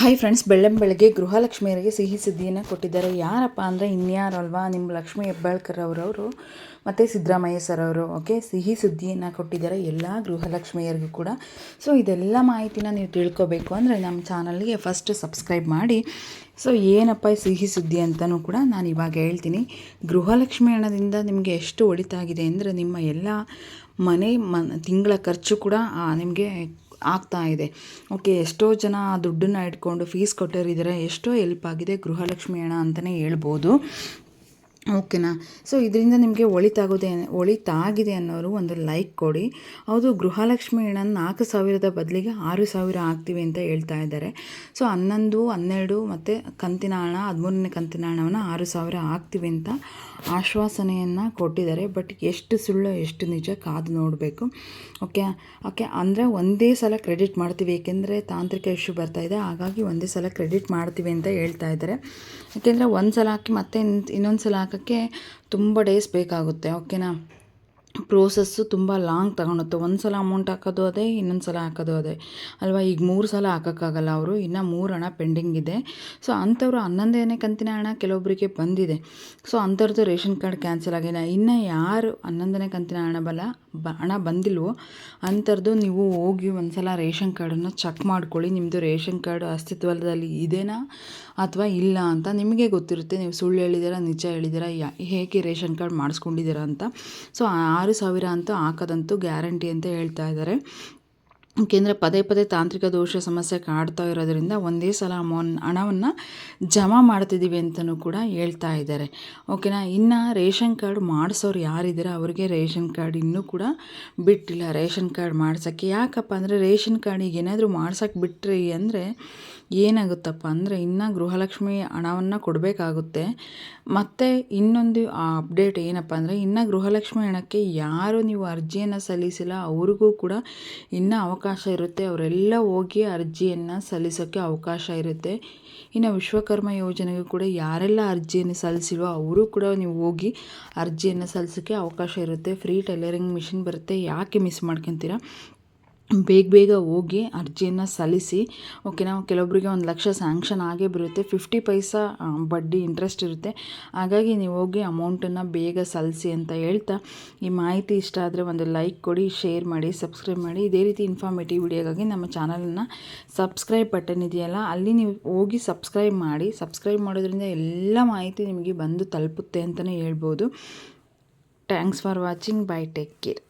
Hi friends ಬೆಳ್ಳಂ ಬೆಳಗ್ಗೆ ಗೃಹಲಕ್ಷ್ಮಿಯರಿಗೆ ಸಿಹಿ ಸುದ್ದಿಯನ್ನು ಕೊಟ್ಟಿದ್ದಾರೆ. ಯಾರಪ್ಪ ಅಂದರೆ ಇನ್ಯಾರಲ್ವಾ ನಿಮ್ಮ ಲಕ್ಷ್ಮಿ ಹೆಬ್ಬಾಳ್ಕರ್ ಅವರವರು ಮತ್ತು ಸಿದ್ದರಾಮಯ್ಯ ಸರ್ ಅವರು ಓಕೆ ಸಿಹಿ ಸುದ್ದಿಯನ್ನು ಕೊಟ್ಟಿದ್ದಾರೆ ಎಲ್ಲ ಗೃಹಲಕ್ಷ್ಮಿಯರಿಗೂ ಕೂಡ. ಸೊ ಇದೆಲ್ಲ ಮಾಹಿತಿನ ನೀವು ತಿಳ್ಕೊಬೇಕು ಅಂದರೆ ನಮ್ಮ ಚಾನಲ್ಗೆ ಫಸ್ಟ್ ಸಬ್ಸ್ಕ್ರೈಬ್ ಮಾಡಿ. ಸೊ ಏನಪ್ಪ ಸಿಹಿ ಸುದ್ದಿ ಅಂತಲೂ ಕೂಡ ನಾನು ಇವಾಗ ಹೇಳ್ತೀನಿ. ಗೃಹಲಕ್ಷ್ಮಿ ಹಣದಿಂದ ನಿಮಗೆ ಎಷ್ಟು ಒಳಿತಾಗಿದೆ ಅಂದರೆ ನಿಮ್ಮ ಎಲ್ಲ ಮನೆ ಮ ತಿಂಗಳ ಖರ್ಚು ಕೂಡ ನಿಮಗೆ ಆಗ್ತಾ ಇದೆ. ಓಕೆ, ಎಷ್ಟೋ ಜನ ದುಡ್ಡನ್ನು ಇಟ್ಕೊಂಡು ಫೀಸ್ ಕೊಟ್ಟೋರಿದ್ದಾರೆ ಎಷ್ಟೋ ಹೆಲ್ಪ್ ಆಗಿದೆ ಗೃಹಲಕ್ಷ್ಮಿ ಹಣ ಅಂತಲೇ ಹೇಳ್ಬೋದು. ಓಕೆನಾ? ಸೊ ಇದರಿಂದ ನಿಮಗೆ ಒಳಿತಾಗೋದೆ, ಒಳಿತಾಗಿದೆ ಅನ್ನೋರು ಒಂದು ಲೈಕ್ ಕೊಡಿ. ಹೌದು, ಗೃಹಲಕ್ಷ್ಮಿ ಹಣ ನಾಲ್ಕು ಸಾವಿರದ ಬದಲಿಗೆ ಆರು ಸಾವಿರ ಆಗ್ತೀವಿ ಅಂತ ಹೇಳ್ತಾ ಇದ್ದಾರೆ. ಸೊ ಹನ್ನೊಂದು, ಹನ್ನೆರಡು ಮತ್ತು ಕಂತಿನ ಹಣ, ಹದಿಮೂರನೇ ಕಂತಿನ ಹಣವನ್ನು ಆರು ಸಾವಿರ ಆಗ್ತೀವಿ ಅಂತ ಆಶ್ವಾಸನೆಯನ್ನು ಕೊಟ್ಟಿದ್ದಾರೆ. ಬಟ್ ಎಷ್ಟು ಸುಳ್ಳು, ಎಷ್ಟು ನಿಜ ಕಾದು ನೋಡಬೇಕು. ಓಕೆ ಓಕೆ ಅಂದರೆ ಒಂದೇ ಸಲ ಕ್ರೆಡಿಟ್ ಮಾಡ್ತೀವಿ. ಏಕೆಂದರೆ ತಾಂತ್ರಿಕ ಇಶ್ಯೂ ಬರ್ತಾ ಇದೆ. ಹಾಗಾಗಿ ಒಂದೇ ಸಲ ಕ್ರೆಡಿಟ್ ಮಾಡ್ತೀವಿ ಅಂತ ಹೇಳ್ತಾ ಇದ್ದಾರೆ. ಯಾಕೆಂದರೆ ಒಂದು ಸಲ ಹಾಕಿ ಮತ್ತೆ ಇನ್ನೊಂದು ಸಲ ಹಾಕೋಕ್ಕೆ ತುಂಬ ಡೇಸ್ ಬೇಕಾಗುತ್ತೆ ಓಕೆನಾ ಪ್ರೋಸೆಸ್ಸು ತುಂಬ ಲಾಂಗ್ ತಗೊಳುತ್ತೆ ಒಂದು ಸಲ ಅಮೌಂಟ್ ಹಾಕೋದು ಅದೇ ಇನ್ನೊಂದು ಸಲ ಹಾಕೋದು ಅದೇ. ಅಲ್ವಾ? ಈಗ ಮೂರು ಸಲ ಹಾಕೋಕ್ಕಾಗಲ್ಲ ಅವರು. ಇನ್ನು ಮೂರು ಹಣ ಪೆಂಡಿಂಗ್ ಇದೆ. ಸೊ ಅಂಥವ್ರು ಹನ್ನೊಂದನೇ ಕಂತಿನ ಹಣ ಕೆಲವೊಬ್ಬರಿಗೆ ಬಂದಿದೆ. ಸೊ ಅಂಥವ್ರದ್ದು ರೇಷನ್ ಕಾರ್ಡ್ ಕ್ಯಾನ್ಸಲ್ ಆಗಿಲ್ಲ. ಇನ್ನು ಯಾರು ಹನ್ನೊಂದನೇ ಕಂತಿನ ಹಣ ಬಲ್ಲ ಬ, ಹಣ ಬಂದಿಲ್ವೋ ಅಂಥದ್ದು ನೀವು ಹೋಗಿ ಒಂದು ಸಲ ರೇಷನ್ ಕಾರ್ಡನ್ನು ಚೆಕ್ ಮಾಡ್ಕೊಳ್ಳಿ. ನಿಮ್ಮದು ರೇಷನ್ ಕಾರ್ಡ್ ಅಸ್ತಿತ್ವದಲ್ಲಿ ಇದೆಯಾ ಅಥವಾ ಇಲ್ಲ ಅಂತ ನಿಮಗೆ ಗೊತ್ತಿರುತ್ತೆ. ನೀವು ಸುಳ್ಳು ಹೇಳಿದ್ದೀರಾ, ನಿಜ ಹೇಳಿದ್ದೀರಾ, ಯಾ, ಹೇಗೆ ರೇಷನ್ ಕಾರ್ಡ್ ಮಾಡಿಸ್ಕೊಂಡಿದ್ದೀರಾ ಅಂತ. ಸೊ ಆರು ಸಾವಿರ ಅಂತೂ ಹಾಕೋದಂತೂ ಗ್ಯಾರಂಟಿ ಅಂತ ಹೇಳ್ತಾ ಇದ್ದಾರೆ. ಏಕೆಂದರೆ ಪದೇ ಪದೇ ತಾಂತ್ರಿಕ ದೋಷ ಸಮಸ್ಯೆ ಕಾಡ್ತಾ ಇರೋದರಿಂದ ಒಂದೇ ಸಲ ಅಮೌನ್, ಹಣವನ್ನು ಜಮಾ ಮಾಡ್ತಿದ್ದೀವಿ ಅಂತಲೂ ಕೂಡ ಹೇಳ್ತಾ ಇದ್ದಾರೆ. ಓಕೆನಾ? ಇನ್ನು ರೇಷನ್ ಕಾರ್ಡ್ ಮಾಡಿಸೋರು ಯಾರಿದ್ದೀರ ಅವರಿಗೆ ರೇಷನ್ ಕಾರ್ಡ್ ಇನ್ನೂ ಕೂಡ ಬಿಟ್ಟಿಲ್ಲ. ರೇಷನ್ ಕಾರ್ಡ್ ಮಾಡ್ಸೋಕ್ಕೆ ಯಾಕಪ್ಪ ಅಂದರೆ ರೇಷನ್ ಕಾರ್ಡಿಗೆ ಏನಾದರೂ ಮಾಡ್ಸೋಕ್ಕೆ ಬಿಟ್ರಿ ಅಂದರೆ ಏನಾಗುತ್ತಪ್ಪ ಅಂದರೆ ಇನ್ನೂ ಗೃಹಲಕ್ಷ್ಮಿ ಹಣವನ್ನು ಕೊಡಬೇಕಾಗುತ್ತೆ. ಮತ್ತು ಇನ್ನೊಂದು ಅಪ್ಡೇಟ್ ಏನಪ್ಪ ಅಂದರೆ ಇನ್ನೂ ಗೃಹಲಕ್ಷ್ಮಿ ಹಣಕ್ಕೆ ಯಾರು ನೀವು ಅರ್ಜಿಯನ್ನು ಸಲ್ಲಿಸಿಲ್ಲ, ಅವ್ರಿಗೂ ಕೂಡ ಇನ್ನೂ ಅವಕಾಶ ಇರುತ್ತೆ. ಅವರೆಲ್ಲ ಹೋಗಿ ಅರ್ಜಿಯನ್ನು ಸಲ್ಲಿಸೋಕ್ಕೆ ಅವಕಾಶ ಇರುತ್ತೆ. ಇನ್ನು ವಿಶ್ವಕರ್ಮ ಯೋಜನೆಗೂ ಕೂಡ ಯಾರೆಲ್ಲ ಅರ್ಜಿಯನ್ನು ಸಲ್ಲಿಸಿಲ್ವೋ ಅವರು ಕೂಡ ನೀವು ಹೋಗಿ ಅರ್ಜಿಯನ್ನು ಸಲ್ಲಿಸೋಕ್ಕೆ ಅವಕಾಶ ಇರುತ್ತೆ. ಫ್ರೀ ಟೈಲರಿಂಗ್ ಮಿಷಿನ್ ಬರುತ್ತೆ. ಯಾಕೆ ಮಿಸ್ ಮಾಡ್ಕೊತೀರಾ? ಬೇಗ ಬೇಗ ಹೋಗಿ ಅರ್ಜಿಯನ್ನು ಸಲ್ಲಿಸಿ, ಓಕೆ, ನಾವು ಕೆಲವೊಬ್ಬರಿಗೆ ಒಂದು ಲಕ್ಷ ಸ್ಯಾಂಕ್ಷನ್ ಆಗೇ ಬರುತ್ತೆ ಫಿಫ್ಟಿ ಪೈಸಾ ಬಡ್ಡಿ ಇಂಟ್ರೆಸ್ಟ್ ಇರುತ್ತೆ. ಹಾಗಾಗಿ ನೀವು ಹೋಗಿ ಅಮೌಂಟನ್ನು ಬೇಗ ಸಲ್ಲಿಸಿ ಅಂತ ಹೇಳ್ತಾ, ಈ ಮಾಹಿತಿ ಇಷ್ಟ ಆದರೆ ಒಂದು ಲೈಕ್ ಕೊಡಿ ಶೇರ್ ಮಾಡಿ ಸಬ್ಸ್ಕ್ರೈಬ್ ಮಾಡಿ. ಇದೇ ರೀತಿ ಇನ್ಫಾರ್ಮೇಟಿವ್ ವಿಡಿಯೋಗಾಗಿ ನಮ್ಮ ಚಾನಲನ್ನು ಸಬ್ಸ್ಕ್ರೈಬ್ ಬಟನ್ ಇದೆಯಲ್ಲ, ಅಲ್ಲಿ ನೀವು ಹೋಗಿ ಸಬ್ಸ್ಕ್ರೈಬ್ ಮಾಡಿ. ಸಬ್ಸ್ಕ್ರೈಬ್ ಮಾಡೋದ್ರಿಂದ ಎಲ್ಲ ಮಾಹಿತಿ ನಿಮಗೆ ಬಂದು ತಲುಪುತ್ತೆ ಅಂತಲೇ ಹೇಳ್ಬೋದು. Thanks for watching bye take care